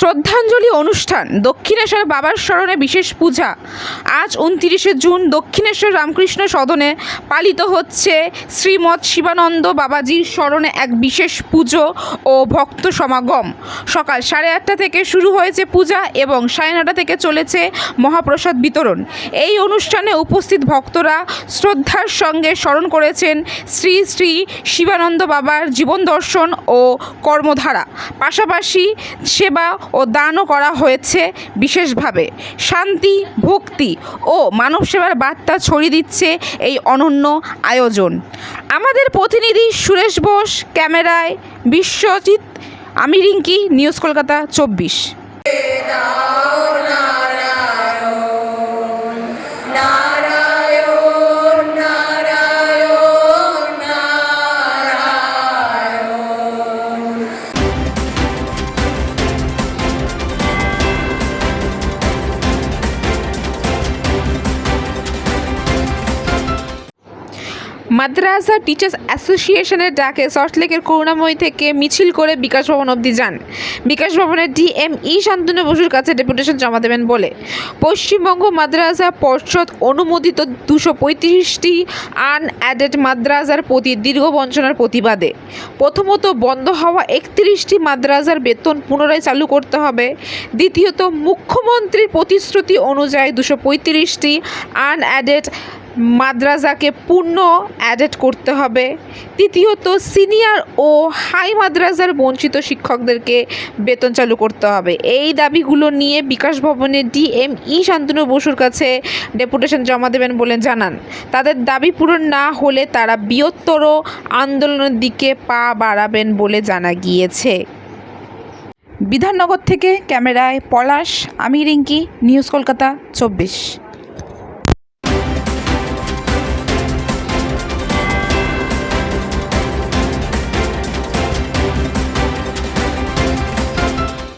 শ্রদ্ধাঞ্জলি অনুষ্ঠান। দক্ষিণেশ্বর বাবার স্মরণে বিশেষ পূজা। আজ উনতিরিশে জুন দক্ষিণেশ্বর রামকৃষ্ণ সদনে পালিত হচ্ছে শ্রীমৎ শিবানন্দ বাবাজির স্মরণে এক বিশেষ পুজো ও ভক্ত সমাগম। সকাল সাড়ে আটটা থেকে শুরু হয়েছে পূজা এবং সাড়ে নটা থেকে চলেছে মহাপ্রসাদ বিতরণ। এই অনুষ্ঠানে উপস্থিত ভক্তরা শ্রদ্ধার সঙ্গে স্মরণ করেছেন শ্রী শ্রী শিবানন্দ বাবার জীবন দর্শন ও কর্মধারা। পাশাপাশি সেবা ও দানও করা হয়েছে বিশেষভাবে। শান্তি, ভক্তি ও মানব সেবার বার্তা ছড়িয়ে দিচ্ছে এই অনন্য আয়োজন। আমাদের প্রতিনিধি সুরেশ বোস, ক্যামেরায় বিশ্বজিৎ, আমি রিঙ্কি, নিউজ কলকাতা চব্বিশ। মাদ্রাসা টিচার্স অ্যাসোসিয়েশনের ডাকে সল্টলেকের করুণাময়ী থেকে মিছিল করে বিকাশ ভবন অবধি যান। বিকাশ ভবনের ডিএমই শান্তনু বসুর কাছে ডেপুটেশন জমা দেবেন বলে। পশ্চিমবঙ্গ মাদ্রাসা পর্ষদ অনুমোদিত দুশো পঁয়ত্রিশটি আনঅ্যাডেড মাদ্রাসার প্রতি দীর্ঘ বঞ্চনার প্রতিবাদে। প্রথমত বন্ধ হওয়া একত্রিশটি মাদ্রাসার বেতন পুনরায় চালু করতে হবে। দ্বিতীয়ত মুখ্যমন্ত্রীর প্রতিশ্রুতি অনুযায়ী দুশো পঁয়ত্রিশটি আনঅ্যাডেড মাদ্রাসাকে পূর্ণ অ্যাডেড করতে হবে। তৃতীয়ত সিনিয়র ও হাই মাদ্রাসার বঞ্চিত শিক্ষকদেরকে বেতন চালু করতে হবে। এই দাবিগুলো নিয়ে বিকাশ ভবনে ডিএমই শান্তনু বসুর কাছে ডেপুটেশন জমা দেবেন বলে জানান। তাদের দাবি পূরণ না হলে তারা বৃহত্তর আন্দোলনের দিকে পা বাড়াবেন বলে জানা গিয়েছে। বিধাননগর থেকে ক্যামেরায় পলাশ, আমি রিঙ্কি, নিউজ কলকাতা, চব্বিশ।